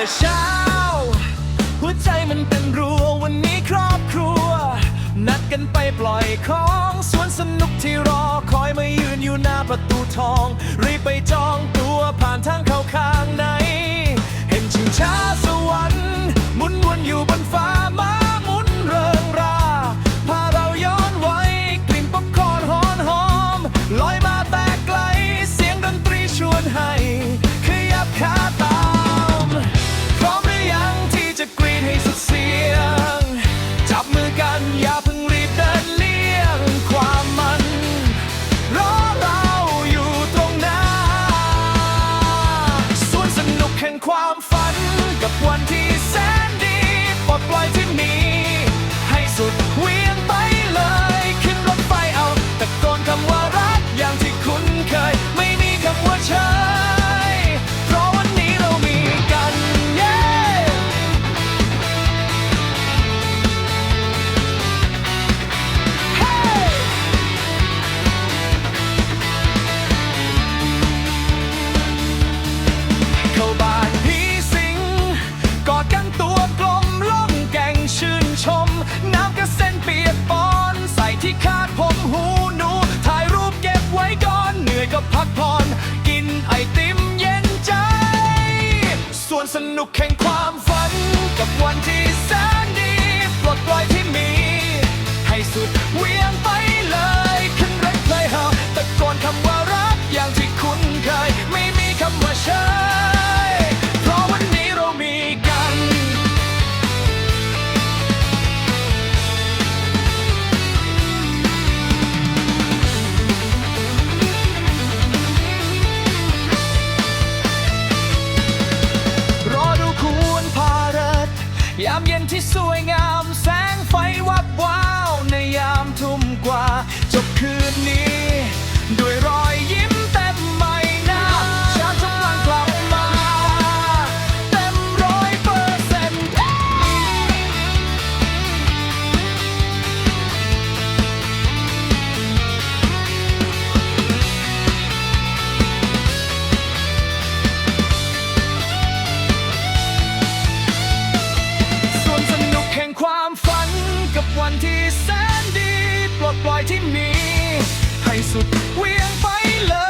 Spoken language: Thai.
แต่เช้า หัวใจมันเป็นรัววันนี้ครอบครัว นัดกันไปปล่อยของสวนสนุกที่รอคอยมายืนอยู่หน้าประตูทอง รีบไปจองตัวผ่านทางเข้าข้างใน เห็นชิงช้าสวรรค์หมุนวนอยู่บนฟ้า หูหนู ถ่ายรูปเก็บไว้ก่อน เหนื่อยก็พักผ่อน กินไอติมเย็นใจ ส่วนสนุกแข่งความฝัน กับวันที่แสนดี ปลดปล่อยที่มี ให้สุดเวียงไปเลย ยามเย็นที่สวยงาม แสงไฟวับวาว ในยามทุ่มกว่า จบคืนนี้ ปลดปล่อยที่มี ให้สุดเวียงไปเลย